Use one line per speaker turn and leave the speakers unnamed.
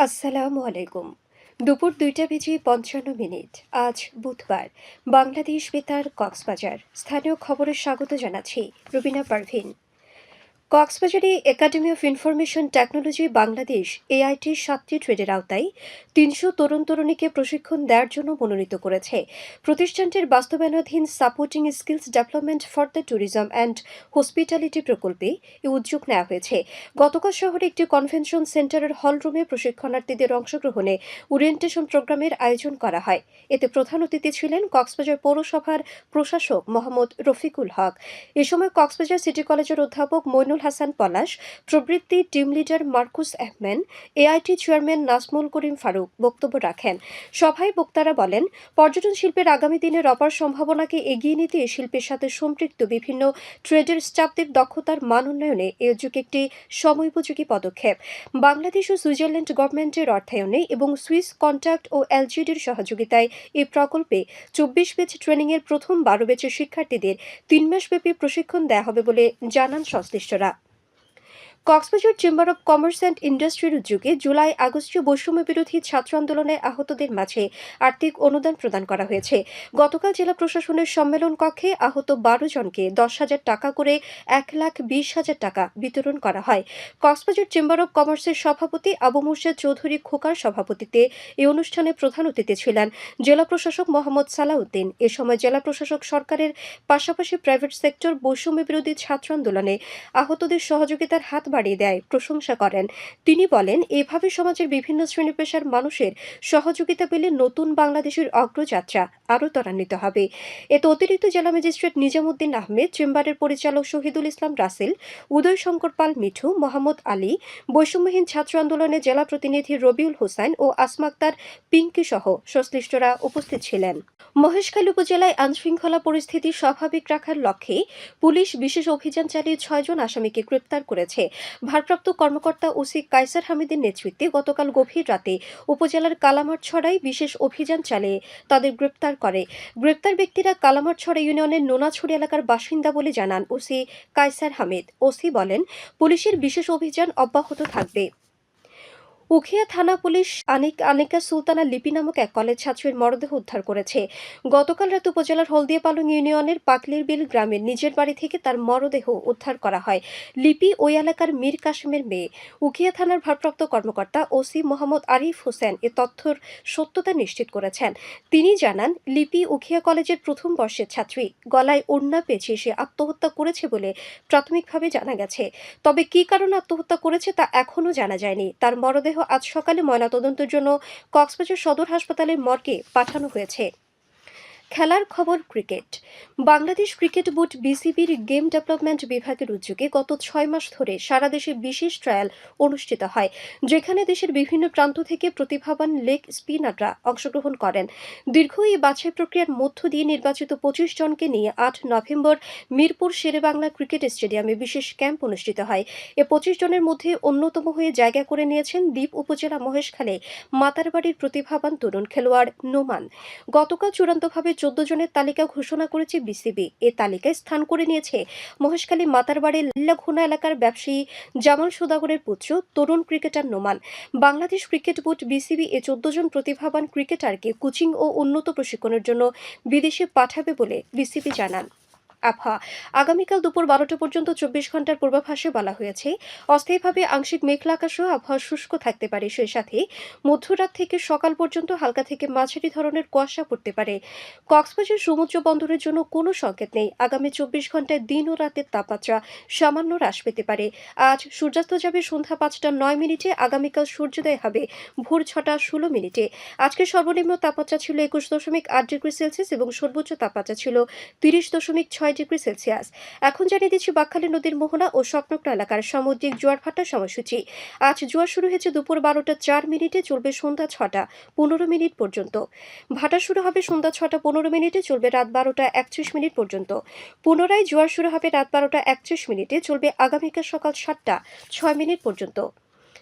আসসালামু আলাইকুম। দুপুর দুইটা বেজে পঞ্চান্ন মিনিট। আজ বুধবার। বাংলাদেশ বেতার কক্সবাজার। স্থানীয় খবরের স্বাগত জানাচ্ছি রুবিনা পারভিন। কক্সবাজারে academy of information technology Bangladesh এআইটির সাতটি ট্রেডের আওতায় তিনশো তরুণ তরুণীকে প্রশিক্ষণ দেওয়ার জন্য মনোনীত করেছে। প্রতিষ্ঠানটির বাস্তবায়নাধীন supporting skills development for the tourism and hospitality প্রকল্পে এই উদ্যোগ নেওয়া হয়েছে। গতকাল শহরে একটি কনভেনশন সেন্টারের হলরুমে প্রশিক্ষণার্থীদের অংশগ্রহণে ওরিয়েন্টেশন প্রোগ্রামের আয়োজন করা হয়। এতে প্রধান অতিথি ছিলেন কক্সবাজার পৌরসভার প্রশাসক মোহাম্মদ রফিকুল হক। এ সময় কক্সবাজার সিটি কলেজের অধ্যাপক Mainul Hasan Palash, Probritti team leader Markus Ahmen AIT chairman Nazmul Karim Faruk বক্তব্য রাখেন। সভায় বক্তারা বলেন, পর্যটন শিল্পের আগামী দিনের অপার সম্ভাবনাকে এগিয়ে নিতে শিল্পের সাথে সম্পৃক্ত বিভিন্ন ট্রেডের স্টাফদের দক্ষতার মান উন্নয়নে এ উদ্যোগ একটি সময়োপযোগী পদক্ষেপ। বাংলাদেশ ও সুইজারল্যান্ড গভর্নমেন্টের অর্থায়নে এবং সুইস কন্ট্যাক্ট ও এলজিডির সহযোগিতায় এই প্রকল্পে চব্বিশ বেচ ট্রেনিংয়ের প্রথম বারো বেচের শিক্ষার্থীদের তিন মাসব্যাপী প্রশিক্ষণ দেওয়া হবে বলে জানান সংশ্লিষ্টরা। Cox's Bazar chamber of commerce and ইন্ডাস্ট্রির উদ্যোগে জুলাই আগস্টীয় বৈষম্য বিরোধী ছাত্র আন্দোলনে আহতদের মাঝে আর্থিক অনুদান প্রদান করা হয়েছে। গতকাল জেলা প্রশাসনের সম্মেলন কক্ষে আহত বারো জনকে দশ হাজার টাকা করে এক লাখ বিশ হাজার টাকা বিতরণ করা হয়। কক্সবাজার চেম্বার অব কমার্সের সভাপতি আবু মুর্শিদ চৌধুরী খোকার সভাপতিত্বে এই অনুষ্ঠানে প্রধান অতিথি ছিলেন জেলা প্রশাসক মোহাম্মদ সালাউদ্দিন। এ সময় জেলা প্রশাসক সরকারের পাশাপাশি প্রাইভেট সেক্টর বৈষম্য বিরোধী ছাত্র আন্দোলনে আহতদের সহযোগিতার হাত বাড়িয়ে দেয়, প্রশংসা করেন। তিনি বলেন, এভাবে সমাজের বিভিন্ন শ্রেণি পেশার মানুষের সহযোগিতা পেলে নতুন বাংলাদেশের অগ্রযাত্রা আরও ত্বরান্বিত হবে। এতে অতিরিক্ত জেলা ম্যাজিস্ট্রেট নিজামুদ্দিন আহমেদ, চেম্বারের পরিচালক শহীদুল ইসলাম রাসেল, উদয় শঙ্কর পাল মিঠু, মোহাম্মদ আলী, বৈষম্যহীন ছাত্র আন্দোলনে জেলা প্রতিনিধি রবিউল হোসেন ও আসমা আক্তার পিঙ্কি সহ সংশ্লিষ্টরা উপস্থিত ছিলেন। মহেশখালী উপজেলায় আইনশৃঙ্খলা পরিস্থিতি স্বাভাবিক রাখার লক্ষ্যে পুলিশ বিশেষ অভিযান চালিয়ে ছয়জন আসামিকে গ্রেপ্তার করেছে। ভারপ্রাপ্ত কর্মকর্তা ওসি কাইসার হামিদের নেতৃত্বে গতকাল গভীর রাতে উপজেলার কালামার ছড়াই বিশেষ অভিযান চালিয়ে তাদের গ্রেপ্তার করে। গ্রেপ্তার ব্যক্তিরা কালামার ছড়া ইউনিয়নের নোনাছড়ি এলাকার বাসিন্দা বলে জানান ওসি কাইসার হামিদ। ওসি বলেন, পুলিশের বিশেষ অভিযান অব্যাহত থাকবে। উখিয়া থানা পুলিশ আনিক আনিকা সুলতানা লিপি নামক এক কলেজ ছাত্রীর মরদেহ উদ্ধার করেছে। গতকাল রাতে উপজেলার হলদিয়া পালং ইউনিয়নের পাকলির বিল গ্রামের নিজের বাড়ি থেকে তার মরদেহ উদ্ধার করা হয়। লিপি ওই এলাকার মীর কাশেমের মেয়ে। উখিয়া থানার ভারপ্রাপ্ত কর্মকর্তা ওসি মোহাম্মদ আরিফ হোসেন এ তথ্যর সত্যতা নিশ্চিত করেছেন। তিনি জানান, লিপি উখিয়া কলেজের প্রথম বর্ষের ছাত্রী। গলায় ওড়না পেঁচিয়ে সে আত্মহত্যা করেছে বলে প্রাথমিকভাবে জানা গেছে। তবে কি কারণে আত্মহত্যা করেছে তা এখনও জানা যায়নি। তার মরদেহ আজ সকালে ময়নাতদন্তের জন্য কক্সবাজার সদর হাসপাতালের মর্গে পাঠানো হয়েছে। খেলার খবর ক্রিকেট। বাংলাদেশ ক্রিকেট বোর্ড বিসিবির গেম ডেভেলপমেন্ট বিভাগের উদ্যোগে গত ছয় মাস ধরে সারা দেশে বিশেষ ট্রায়াল অনুষ্ঠিত হয়, যেখানে দেশের বিভিন্ন প্রান্ত থেকে প্রতিভাবান লেগ স্পিনাররা অংশগ্রহণ করেন। দীর্ঘ এই বাছাই প্রক্রিয়ার মধ্য দিয়ে নির্বাচিত পঁচিশ জনকে নিয়ে আট নভেম্বর মিরপুর শেরেবাংলা ক্রিকেট স্টেডিয়ামে বিশেষ ক্যাম্প অনুষ্ঠিত হয়। এ পঁচিশ জনের মধ্যে অন্যতম হয়ে জায়গা করে নিয়েছেন দ্বীপ উপজেলা মহেশখালে মাতারবাড়ির প্রতিভাবান তরুণ খেলোয়াড় নোমান। গতকাল চূড়ান্তভাবে চোদ্দ জনের তালিকা ঘোষণা করেছে বিসিবি। এ তালিকায় স্থান করে নিয়েছে মহেশখালী মাতারবাড়ির লিল্লাঘুনা এলাকার ব্যবসায়ী জামাল সুদাগরের পুত্র, তরুণ cricketer Noman. Bangladesh cricket board BCB এ চোদ্দ জন প্রতিভাবান ক্রিকেটারকে কোচিং ও উন্নত প্রশিক্ষণের জন্য বিদেশে পাঠাবে বলে বিসিবি জানান। আবহাওয়া। আগামীকাল দুপুর বারোটা পর্যন্ত চব্বিশ ঘণ্টার পূর্বাভাসে বলা হয়েছে, অস্থায়ীভাবে আংশিক মেঘলা আকাশও আবহাওয়া শুষ্ক থাকতে পারে। সেই সাথে মধ্যরাত থেকে সকাল পর্যন্ত হালকা থেকে মাঝারি ধরনের কুয়াশা পড়তে পারে। কক্সবাজার সমুদ্র বন্দরের জন্য কোনো সংকেত নেই। আগামী চব্বিশ ঘন্টায় দিন ও রাতের তাপমাত্রা সামান্য হ্রাস পেতে পারে। আজ সূর্যাস্ত যাবে সন্ধ্যা পাঁচটা নয় মিনিটে, আগামীকাল সূর্যোদয় হবে ভোর ছটা ষোলো মিনিটে। আজকে সর্বনিম্ন তাপমাত্রা ছিল একুশ দশমিক আট ডিগ্রি সেলসিয়াস এবং সর্বোচ্চ তাপমাত্রা ছিল তিরিশ দশমিক ছয় ডিগ্রি সেলসিয়াস। এখন জানিয়ে দিচ্ছি বাকখালী নদীর মোহনা ও স্বপ্নকটা এলাকার সামুদ্রিক জোয়ার ভাটার সময়সূচি। আজ জোয়ার শুরু হয়েছে দুপুর বারোটা চার মিনিটে, চলবে সন্ধ্যা ছটা পনেরো মিনিট পর্যন্ত। ভাটা শুরু হবে সন্ধ্যা ছটা পনেরো মিনিটে, চলবে রাত বারোটা একত্রিশ মিনিট পর্যন্ত। পুনরায় জোয়ার শুরু হবে রাত বারোটা একত্রিশ মিনিটে, চলবে আগামীকাল সকাল সাতটা ছয় মিনিট পর্যন্ত।